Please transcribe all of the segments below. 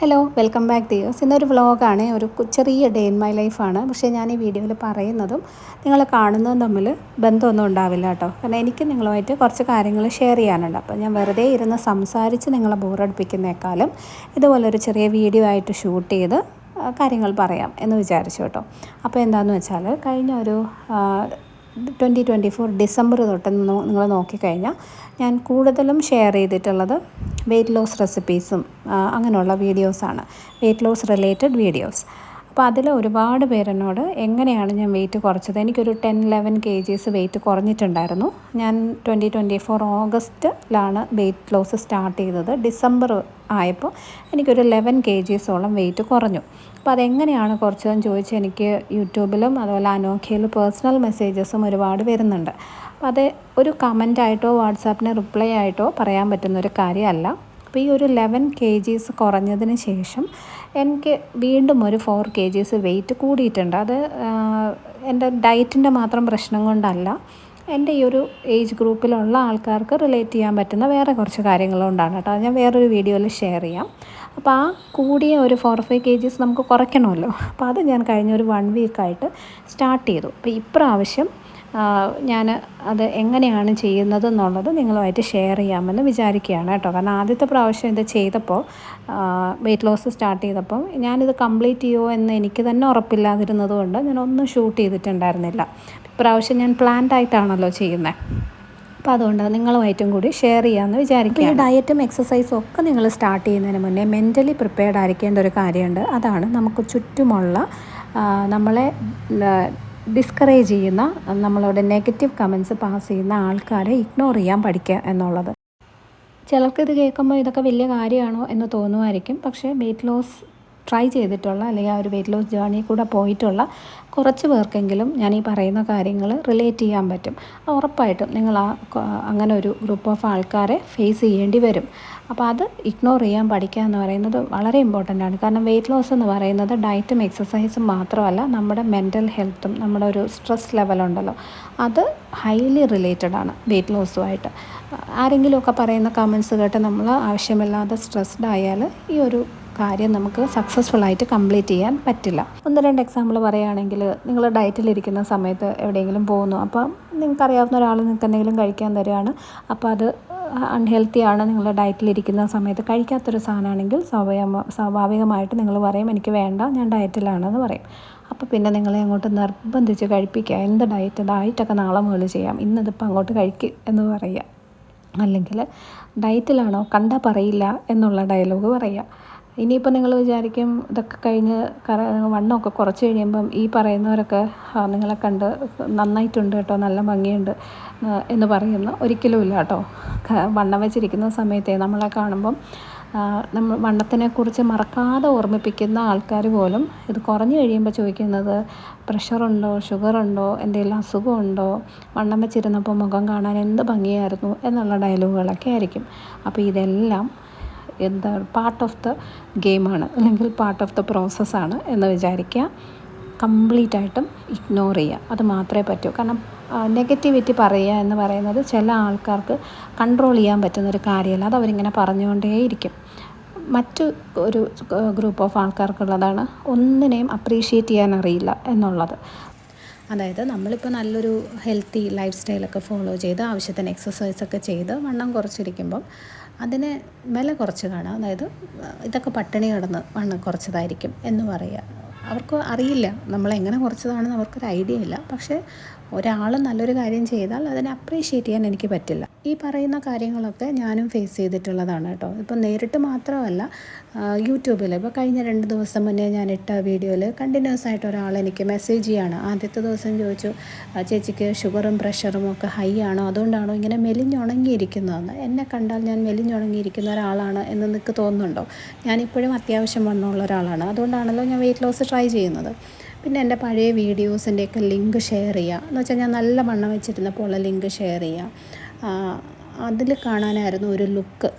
Hello welcome back ദിയോസ് ഇന്നൊരു വ്ളോഗാണ്. ഒരു ചെറിയ ഡേ ഇൻ മൈ ലൈഫാണ്. പക്ഷേ ഞാൻ ഈ വീഡിയോയിൽ പറയുന്നതും നിങ്ങൾ കാണുന്നതും തമ്മിൽ ബന്ധമൊന്നും ഉണ്ടാവില്ല കേട്ടോ. കാരണം എനിക്ക് നിങ്ങളുമായിട്ട് കുറച്ച് കാര്യങ്ങൾ ഷെയർ ചെയ്യാനുണ്ട്. അപ്പോൾ ഞാൻ വെറുതെ ഇരുന്ന് സംസാരിച്ച് നിങ്ങളെ ബോറടിപ്പിക്കുന്നേക്കാളും ഇതുപോലൊരു ചെറിയ വീഡിയോ ആയിട്ട് ഷൂട്ട് ചെയ്ത് കാര്യങ്ങൾ പറയാം എന്ന് വിചാരിച്ചു കേട്ടോ. അപ്പോൾ എന്താണെന്ന് വെച്ചാൽ കഴിഞ്ഞ ഒരു ട്വന്റി ട്വന്റി ഫോർ ഡിസംബർ തൊട്ട് നിങ്ങൾ നോക്കിക്കഴിഞ്ഞാൽ ഞാൻ കൂടുതലും ഷെയർ ചെയ്തിട്ടുള്ളത് വെയ്റ്റ് ലോസ് റെസിപ്പീസും അങ്ങനെയുള്ള വീഡിയോസാണ്. Weight loss related videos. അപ്പോൾ അതിൽ ഒരുപാട് പേരെന്നോട് എങ്ങനെയാണ് ഞാൻ വെയിറ്റ് കുറച്ചത്? എനിക്കൊരു ten eleven kgs weight കുറഞ്ഞിട്ടുണ്ടായിരുന്നു. ഞാൻ ട്വന്റി ട്വന്റി ഫോർ ഓഗസ്റ്റിലാണ് വെയിറ്റ് ലോസ് സ്റ്റാർട്ട് ചെയ്തത്. ഡിസംബർ ആയപ്പോൾ എനിക്കൊരു ലെവൻ കെ ജീസോളം വെയിറ്റ് കുറഞ്ഞു. അപ്പോൾ അതെങ്ങനെയാണ് കുറച്ചതെന്ന് ചോദിച്ചാൽ എനിക്ക് യൂട്യൂബിലും അതുപോലെ അനോഖയിൽ പേഴ്സണൽ മെസ്സേജസും ഒരുപാട് വരുന്നുണ്ട്. അപ്പോൾ അത് ഒരു കമന്റായിട്ടോ വാട്സാപ്പിന് റിപ്ലൈ ആയിട്ടോ പറയാൻ പറ്റുന്ന ഒരു കാര്യമല്ല. അപ്പോൾ ഈ ഒരു ലെവൻ കെ ജീസ് കുറഞ്ഞതിന് ശേഷം എനിക്ക് വീണ്ടും ഒരു ഫോർ കെ ജീസ് വെയിറ്റ് കൂടിയിട്ടുണ്ട്. അത് എന്റെ ഡയറ്റിന്റെ മാത്രം പ്രശ്നം കൊണ്ടല്ല എന്റെ ഈ ഒരു ഏജ് ഗ്രൂപ്പിലുള്ള ആൾക്കാർക്ക് റിലേറ്റ് ചെയ്യാൻ പറ്റുന്ന വേറെ കുറച്ച് കാര്യങ്ങളുണ്ടാണ് കേട്ടോ. ഞാൻ വേറൊരു വീഡിയോയിൽ ഷെയർ ചെയ്യാം. അപ്പോൾ ആ കൂടിയ ഒരു ഫോർ ഫൈവ് കെ ജീസ് നമുക്ക് കുറയ്ക്കണമല്ലോ. അപ്പോൾ അത് ഞാൻ കഴിഞ്ഞ ഒരു വൺ വീക്കായിട്ട് സ്റ്റാർട്ട് ചെയ്തു. അപ്പോൾ ഇപ്രാവശ്യം ഞാൻ അത് എങ്ങനെയാണ് ചെയ്യുന്നത് എന്നുള്ളത് നിങ്ങളുമായിട്ട് ഷെയർ ചെയ്യാമെന്ന് വിചാരിക്കുകയാണ് കേട്ടോ. കാരണം ആദ്യത്തെ പ്രാവശ്യം ഇത് ചെയ്തപ്പോൾ വെയിറ്റ് ലോസ് സ്റ്റാർട്ട് ചെയ്തപ്പോൾ ഞാനിത് കംപ്ലീറ്റ് ചെയ്യുമോ എന്ന് എനിക്ക് തന്നെ ഉറപ്പില്ലാതിരുന്നത് കൊണ്ട് ഞാൻ ഒന്നും ഷൂട്ട് ചെയ്തിട്ടുണ്ടായിരുന്നില്ല. ഇപ്രാവശ്യം ഞാൻ പ്ലാൻഡ് ആയിട്ടാണല്ലോ ചെയ്യുന്നത് അപ്പോൾ അതുകൊണ്ട് നിങ്ങളുമായിട്ടും കൂടി ഷെയർ ചെയ്യാമെന്ന് വിചാരിക്കുക ഈ ഡയറ്റും എക്സസൈസും ഒക്കെ നിങ്ങൾ സ്റ്റാർട്ട് ചെയ്യുന്നതിന് മുന്നേ മെന്റലി പ്രിപ്പയർഡ് ആയിരിക്കേണ്ട ഒരു കാര്യമുണ്ട്. അതാണ് നമുക്ക് ചുറ്റുമുള്ള നമ്മളെ ഡിസ്കറേജ് ചെയ്യുന്ന നമ്മളോട് നെഗറ്റീവ് കമൻസ് പാസ് ചെയ്യുന്ന ആൾക്കാരെ ഇഗ്നോർ ചെയ്യാൻ പഠിക്കുക എന്നുള്ളത്. ചിലർക്ക് ഇത് കേൾക്കുമ്പോൾ ഇതൊക്കെ വലിയ കാര്യമാണോ എന്ന് തോന്നുമായിരിക്കും. പക്ഷേ വെയിറ്റ് ലോസ് ട്രൈ ചെയ്തിട്ടുള്ള അല്ലെങ്കിൽ ആ ഒരു വെയിറ്റ് ലോസ് ജേർണി കൂടെ പോയിട്ടുള്ള കുറച്ച് പേർക്കെങ്കിലും ഞാൻ ഈ പറയുന്ന കാര്യങ്ങൾ റിലേറ്റ് ചെയ്യാൻ പറ്റും. ഉറപ്പായിട്ടും നിങ്ങൾ ആ അങ്ങനെ ഒരു ഗ്രൂപ്പ് ഓഫ് ആൾക്കാരെ ഫേസ് ചെയ്യേണ്ടി വരും. അപ്പോൾ അത് ഇഗ്നോർ ചെയ്യാൻ പഠിക്കുക എന്ന് പറയുന്നത് വളരെ ഇമ്പോർട്ടന്റ് ആണ്. കാരണം വെയിറ്റ് ലോസ് എന്ന് പറയുന്നത് ഡയറ്റും എക്സസൈസും മാത്രമല്ല നമ്മുടെ മെന്റൽ ഹെൽത്തും നമ്മുടെ ഒരു സ്ട്രെസ് ലെവലുണ്ടല്ലോ അത് ഹൈലി റിലേറ്റഡ് ആണ് വെയിറ്റ് ലോസുമായിട്ട് ആരെങ്കിലുമൊക്കെ പറയുന്ന കമൻസ് കേട്ട് നമ്മൾ ആവശ്യമില്ലാതെ സ്ട്രെസ്ഡ് ആയാൽ ഈ ഒരു കാര്യം നമുക്ക് സക്സസ്ഫുൾ ആയിട്ട് കംപ്ലീറ്റ് ചെയ്യാൻ പറ്റില്ല. ഒന്ന് രണ്ട് എക്സാമ്പിൾ പറയുകയാണെങ്കിൽ നിങ്ങൾ ഡയറ്റിലിരിക്കുന്ന സമയത്ത് എവിടെയെങ്കിലും പോകുന്നു. അപ്പം നിങ്ങൾക്കറിയാവുന്ന ഒരാൾ നിങ്ങൾക്ക് എന്തെങ്കിലും കഴിക്കാൻ തരികയാണ് അപ്പോൾ അത് അൺഹെൽത്തി ആണ്. നിങ്ങൾ ഡയറ്റിലിരിക്കുന്ന സമയത്ത് കഴിക്കാത്തൊരു സാധനമാണെങ്കിൽ സ്വാഭാവിക സ്വാഭാവികമായിട്ട് നിങ്ങൾ പറയും എനിക്ക് വേണ്ട ഞാൻ ഡയറ്റിലാണെന്ന് പറയും. അപ്പോൾ പിന്നെ നിങ്ങളെ അങ്ങോട്ട് നിർബന്ധിച്ച് കഴിപ്പിക്കുക. എന്ത് ഡയറ്റ് ഡയറ്റൊക്കെ നാളെ മുതൽ ചെയ്യാം. ഇന്നതിപ്പോൾ അങ്ങോട്ട് കഴിക്കുക എന്ന് പറയുക. അല്ലെങ്കിൽ ഡയറ്റിലാണോ കണ്ടാൽ പറയില്ല എന്നുള്ള ഡയലോഗ് പറയുക. ഇനിയിപ്പോൾ നിങ്ങൾ വിചാരിക്കും ഇതൊക്കെ കഴിഞ്ഞ് കറ വണ്ണമൊക്കെ കുറച്ച് കഴിയുമ്പം ഈ പറയുന്നവരൊക്കെ നിങ്ങളെ കണ്ട് നന്നായിട്ടുണ്ട് കേട്ടോ നല്ല ഭംഗിയുണ്ട് എന്ന് പറയുന്ന ഒരിക്കലുമില്ല കേട്ടോ. ക- വണ്ണം വെച്ചിരിക്കുന്ന സമയത്തെ നമ്മളെ കാണുമ്പം നമ്മൾ വണ്ണത്തിനെക്കുറിച്ച് മറക്കാതെ ഓർമ്മിപ്പിക്കുന്ന ആൾക്കാർ പോലും ഇത് കുറഞ്ഞു കഴിയുമ്പോൾ ചോദിക്കുന്നത് പ്രഷറുണ്ടോ? ഷുഗറുണ്ടോ? എന്തെങ്കിലും അസുഖമുണ്ടോ? വണ്ണം വെച്ചിരുന്നപ്പോൾ മുഖം കാണാൻ എന്ത് ഭംഗിയായിരുന്നു? എന്നുള്ള ഡയലോഗുകളൊക്കെ ആയിരിക്കും. അപ്പോൾ ഇതെല്ലാം എന്താ പാർട്ട് ഓഫ് ദ ഗെയിമാണ് അല്ലെങ്കിൽ പാർട്ട് ഓഫ് ദ പ്രോസസ്സാണ് എന്ന് വിചാരിക്കുക. കംപ്ലീറ്റ് ആയിട്ടും ഇഗ്നോർ ചെയ്യുക. അത് മാത്രമേ പറ്റൂ. കാരണം നെഗറ്റിവിറ്റി പറയുക എന്ന് പറയുന്നത് ചില ആൾക്കാർക്ക് കൺട്രോൾ ചെയ്യാൻ പറ്റുന്ന ഒരു കാര്യമല്ല. അത് അവരിങ്ങനെ പറഞ്ഞുകൊണ്ടേയിരിക്കും. മറ്റു ഒരു ഗ്രൂപ്പ് ഓഫ് ആൾക്കാർക്കുള്ളതാണ് ഒന്നിനെയും അപ്രീഷിയേറ്റ് ചെയ്യാൻ അറിയില്ല എന്നുള്ളത്. അതായത് നമ്മളിപ്പോൾ നല്ലൊരു ഹെൽത്തി ലൈഫ് സ്റ്റൈലൊക്കെ ഫോളോ ചെയ്ത് ആവശ്യത്തിന് എക്സസൈസൊക്കെ ചെയ്ത് വണ്ണം കുറച്ചിരിക്കുമ്പം അതിനെ വില കുറച്ച് കാണുക അതായത് ഇതൊക്കെ പട്ടിണി കിടന്ന് വണ്ണം കുറച്ചതായിരിക്കും എന്ന് പറയുക അവർക്ക് അറിയില്ല നമ്മളെങ്ങനെ കുറച്ചതാണെന്ന് അവർക്കൊരു ഐഡിയ ഇല്ല. പക്ഷേ ഒരാൾ നല്ലൊരു കാര്യം ചെയ്താൽ അതിനെ അപ്രീഷിയേറ്റ് ചെയ്യാൻ എനിക്ക് പറ്റില്ല. ഈ പറയുന്ന കാര്യങ്ങളൊക്കെ ഞാനും ഫേസ് ചെയ്തിട്ടുള്ളതാണ് കേട്ടോ. ഇപ്പം നേരിട്ട് മാത്രമല്ല യൂട്യൂബിൽ ഇപ്പോൾ കഴിഞ്ഞ രണ്ട് ദിവസം മുന്നേ ഞാൻ ഇട്ട വീഡിയോയിൽ കണ്ടിന്യൂസ് ആയിട്ട് ഒരാൾ എനിക്ക് മെസ്സേജ് ചെയ്യാണ്. ആദ്യത്തെ ദിവസം ചോദിച്ചു "ആ, ചേച്ചിക്ക് ഷുഗറും പ്രഷറും ഒക്കെ ഹൈ ആണോ? അതുകൊണ്ടാണോ ഇങ്ങനെ മെലിഞ്ഞുണങ്ങിയിരിക്കുന്നതെന്ന്? എന്നെ കണ്ടാൽ ഞാൻ മെലിഞ്ഞുണങ്ങിയിരിക്കുന്ന ഒരാളാണ് എന്ന് നിങ്ങൾക്ക് തോന്നുന്നുണ്ടോ? ഞാനിപ്പോഴും അത്യാവശ്യം വണ്ണമുള്ള ഒരാളാണ്. അതുകൊണ്ടാണല്ലോ ഞാൻ വെയിറ്റ് ലോസ് ട്രൈ ചെയ്യുന്നത്. പിന്നെ എന്റെ പഴയ വീഡിയോസിന്റെയൊക്കെ ലിങ്ക് ഷെയർ ചെയ്യുക. എന്ന് വെച്ചാൽ ഞാൻ നല്ല വണ്ണം വെച്ചിരുന്നപ്പോൾ ഉള്ള ലിങ്ക് ഷെയർ ചെയ്യുക. അതിൽ കാണാനായിരുന്നു ഒരു ലുക്ക്.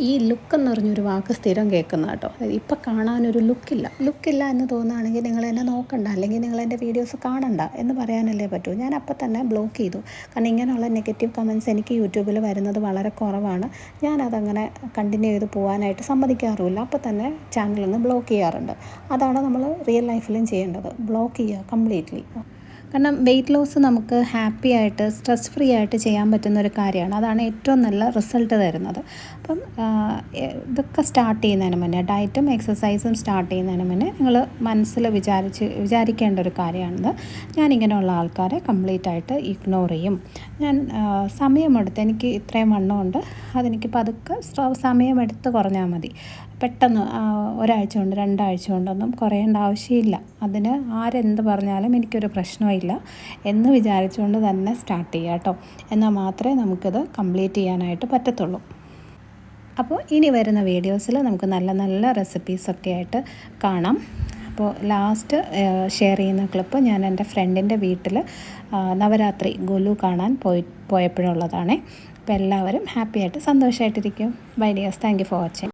ഈ ലുക്ക് എന്ന് പറഞ്ഞൊരു വാക്ക് സ്ഥിരം കേൾക്കുന്ന കേട്ടോ. ഇപ്പം കാണാനൊരു ലുക്കില്ല ലുക്കില്ല എന്ന് തോന്നുകയാണെങ്കിൽ നിങ്ങൾ എന്നെ നോക്കണ്ട. അല്ലെങ്കിൽ നിങ്ങൾ എന്റെ വീഡിയോസ് കാണണ്ട എന്ന് പറയാനല്ലേ പറ്റൂ. ഞാൻ അപ്പം തന്നെ ബ്ലോക്ക് ചെയ്തു. കാരണം ഇങ്ങനെയുള്ള നെഗറ്റീവ് കമൻസ് എനിക്ക് യൂട്യൂബിൽ വരുന്നത് വളരെ കുറവാണ്. ഞാനതങ്ങനെ കണ്ടിന്യൂ ചെയ്ത് പോകാനായിട്ട് സമ്മതിക്കാറുമില്ല. അപ്പം തന്നെ ചാനലിൽ നിന്ന് ബ്ലോക്ക് ചെയ്യാറുണ്ട്. അതാണ് നമ്മൾ റിയൽ ലൈഫിലും ചെയ്യേണ്ടത്. ബ്ലോക്ക് ചെയ്യുക കംപ്ലീറ്റ്ലി കാരണം വെയിറ്റ് ലോസ് നമുക്ക് ഹാപ്പി ആയിട്ട് സ്ട്രെസ് ഫ്രീ ആയിട്ട് ചെയ്യാൻ പറ്റുന്ന ഒരു കാര്യമാണ്. അതാണ് ഏറ്റവും നല്ല റിസൾട്ട് തരുന്നത്. അപ്പം ഇതൊക്കെ സ്റ്റാർട്ട് ചെയ്യുന്നതിന് മുന്നേ ഡയറ്റും എക്സസൈസും സ്റ്റാർട്ട് ചെയ്യുന്നതിന് മുന്നേ നിങ്ങൾ മനസ്സിൽ വിചാരിച്ച് വിചാരിക്കേണ്ട ഒരു കാര്യമാണിത്. ഞാനിങ്ങനെയുള്ള ആൾക്കാരെ കംപ്ലീറ്റ് ആയിട്ട് ഇഗ്നോർ ചെയ്യും. ഞാൻ സമയമെടുത്ത് എനിക്ക് ഇത്രയും വണ്ണമുണ്ട് അതെനിക്ക് പതുക്കെ സമയമെടുത്ത് കുറഞ്ഞാൽ മതി. പെട്ടെന്ന് ഒരാഴ്ച കൊണ്ട് രണ്ടാഴ്ച കൊണ്ടൊന്നും കുറയേണ്ട ആവശ്യമില്ല. അതിന് ആരെന്ത് പറഞ്ഞാലും എനിക്കൊരു പ്രശ്നമില്ല എന്ന് വിചാരിച്ചുകൊണ്ട് തന്നെ സ്റ്റാർട്ട് ചെയ്യുക കേട്ടോ. എന്നാൽ മാത്രമേ നമുക്കിത് കംപ്ലീറ്റ് ചെയ്യാനായിട്ട് പറ്റത്തുള്ളൂ. അപ്പോൾ ഇനി വരുന്ന വീഡിയോസിൽ നമുക്ക് നല്ല നല്ല റെസിപ്പീസൊക്കെ ആയിട്ട് കാണാം. അപ്പോൾ ലാസ്റ്റ് ഷെയർ ചെയ്യുന്ന ക്ലിപ്പ് ഞാൻ എന്റെ ഫ്രണ്ടിന്റെ വീട്ടിൽ നവരാത്രി ഗുലു കാണാൻ പോയി പോയപ്പോഴുള്ളതാണേ. അപ്പോൾ എല്ലാവരും ഹാപ്പി ആയിട്ട് സന്തോഷമായിട്ടിരിക്കും bye dears. Thank you for watching.